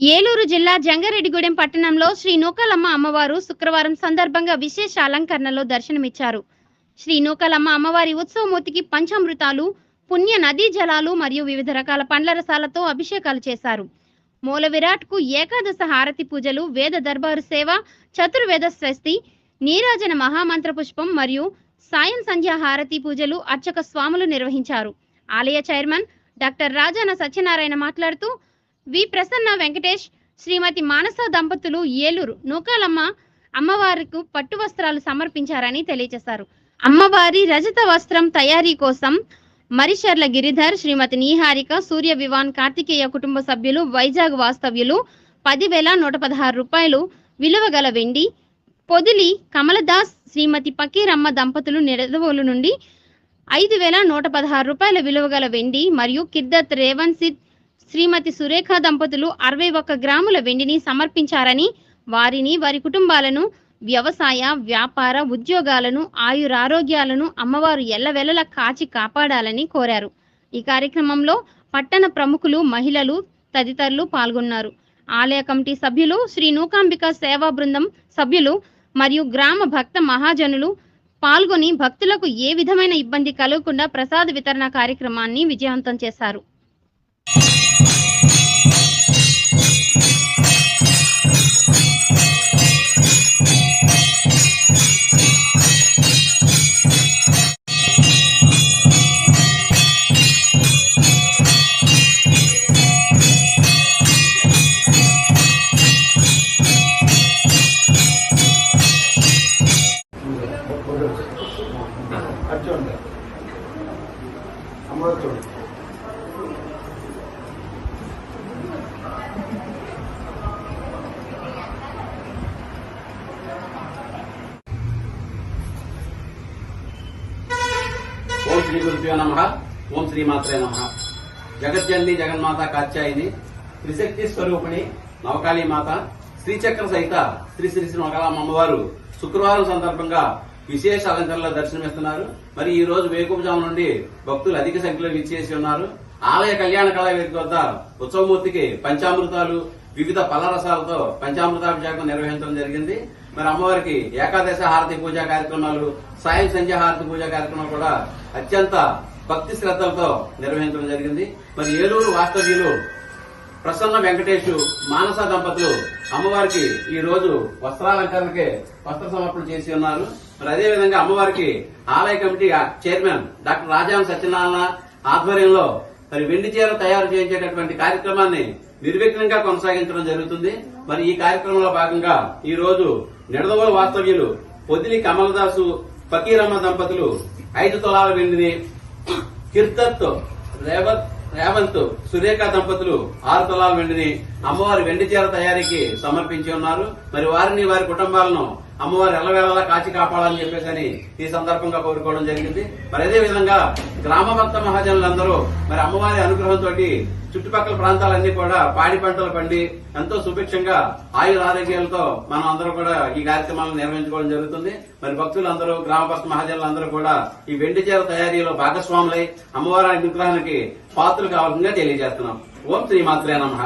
ఏలూరు జిల్లా జంగారెడ్డిగూడెం పట్టణంలో శ్రీ నూకలమ్మ అమ్మవారు శుక్రవారం సందర్భంగా విశేష అలంకరణలో దర్శనమిచ్చారు. శ్రీ నూకలమ్మ అమ్మవారి ఉత్సవమూర్తికి పంచామృతాలు పుణ్య నదీ జలాలు మరియు వివిధ రకాల పండ్ల రసాలతో అభిషేకాలు చేశారు. మూల విరాట్కు ఏకాదశ హారతి పూజలు వేద దర్బారు సేవ చతుర్వేద స్వస్తి నీరాజన మహామంత్ర పుష్పం మరియు సాయం సంధ్యా హారతి పూజలు అర్చక స్వాములు నిర్వహించారు. ఆలయ చైర్మన్ డాక్టర్ రాజాన సత్యనారాయణ మాట్లాడుతూ వి ప్రసన్న వెంకటేష్ శ్రీమతి మానస దంపతులు ఏలూరు. నూకాలమ్మ అమ్మవారికి పట్టు వస్త్రాలు సమర్పించారని తెలియజేశారు. అమ్మవారి రజత వస్త్రం తయారీ కోసం మరిషర్ల గిరిధర్ శ్రీమతి నీహారిక సూర్య వివాన్ కార్తికేయ కుటుంబ సభ్యులు వైజాగ్ వాస్తవ్యులు పదివేల నూట పదహారు రూపాయలు విలువ గల వెండి పొదిలి కమలదాస్ శ్రీమతి పకీరమ్మ దంపతులు నిడదవోలు నుండి ఐదు వేల నూట పదహారు రూపాయల విలువ గల వెండి మరియు కిద్దత్ రేవన్సిద్ శ్రీమతి సురేఖ దంపతులు అరవై ఒక్క గ్రాముల వెండిని సమర్పించారని వారిని వారి కుటుంబాలను వ్యవసాయ వ్యాపార ఉద్యోగాలను ఆయురారోగ్యాలను అమ్మవారు ఎల్లవెల్లలా కాచి కాపాడాలని కోరారు. ఈ కార్యక్రమంలో పట్టణ ప్రముఖులు మహిళలు తదితరులు పాల్గొన్నారు. ఆలయ కమిటీ సభ్యులు శ్రీ నూకాంబిక సేవా బృందం సభ్యులు మరియు గ్రామ భక్త మహాజనులు పాల్గొని భక్తులకు ఏ విధమైన ఇబ్బంది కలగకుండా ప్రసాద వితరణ కార్యక్రమాన్ని విజయవంతం చేశారు. అమృతుడు ఓం శ్రీ గురుభ్యో నమ. ఓం శ్రీ మాత్రే నమ. జగజ్జల్లి జగన్మాత కాత్యాయిని త్రిశక్తి స్వరూపిణి నవకాళీ మాత శ్రీచక్ర సహిత శ్రీ శ్రీ శ్రీ నవకాళమ్మ అమ్మవారు శుక్రవారం సందర్భంగా విశేష అలంకరణలో దర్శనమిస్తున్నారు. మరి ఈ రోజు వేకువజాము నుండి భక్తులు అధిక సంఖ్యలో విచ్చేసి ఉన్నారు. ఆలయ కళ్యాణ కళావేదిక వద్ద ఉత్సవమూర్తికి పంచామృతాలు వివిధ పలరసాలతో పంచామృతాభిషేకం నిర్వహించడం జరిగింది. మరి అమ్మవారికి ఏకాదశ హారతి పూజా కార్యక్రమాలు సాయం సంధ్య హారతి పూజా కార్యక్రమాలు కూడా అత్యంత భక్తి శ్రద్ధలతో నిర్వహించడం జరిగింది. మరి ఏలూరు వాస్తవ్యులు ప్రసన్న వెంకటేష్ మానస దంపతులు అమ్మవారికి ఈ రోజు వస్త్రాలంకరణకి వస్త్ర సమర్పణ చేసి ఉన్నారు. మరి అదే విధంగా అమ్మవారికి ఆలయ committee chairman doctor Rajam Satyanarayana ఆధ్వర్యంలో మరి వెండి చీర తయారు చేయించేటటువంటి కార్యక్రమాన్ని నిర్విఘ్నంగా కొనసాగించడం జరుగుతుంది. మరి ఈ కార్యక్రమంలో భాగంగా ఈ రోజు నిడదవోలు వాస్తవ్యులు పొదిలి కమలదాసు ఫకీరమ్మ దంపతులు ఐదు తులాల వెండిని కిర్దత్ రేవత్ రేవంత్ సురేఖ దంపతులు ఆరు తులాల వెండిని అమ్మవారి వెండి చీర తయారీకి సమర్పించి ఉన్నారు. మరి వారిని వారి కుటుంబాలను అమ్మవారు ఎల్లవేళలా కాచి కాపాడాలని చెప్పేసి ఈ సందర్భంగా కోరుకోవడం జరిగింది. మరి అదే విధంగా గ్రామ భక్త మహాజనులందరూ మరి అమ్మవారి అనుగ్రహంతో చుట్టుపక్కల ప్రాంతాలన్నీ కూడా పాడి పంటలు పండి ఎంతో సుభిక్షంగా ఆయుర ఆరోగ్యాలతో మనం అందరూ కూడా ఈ కార్యక్రమాలను నిర్వహించుకోవడం జరుగుతుంది. మరి భక్తులందరూ గ్రామ భక్త మహాజనులందరూ కూడా ఈ వెండి చీర తయారీలో భాగస్వాములై అమ్మవారి అనుగ్రహానికి పాత్రలు కావాలని తెలియజేస్తున్నాం. ఓం శ్రీమాత్రే నమ.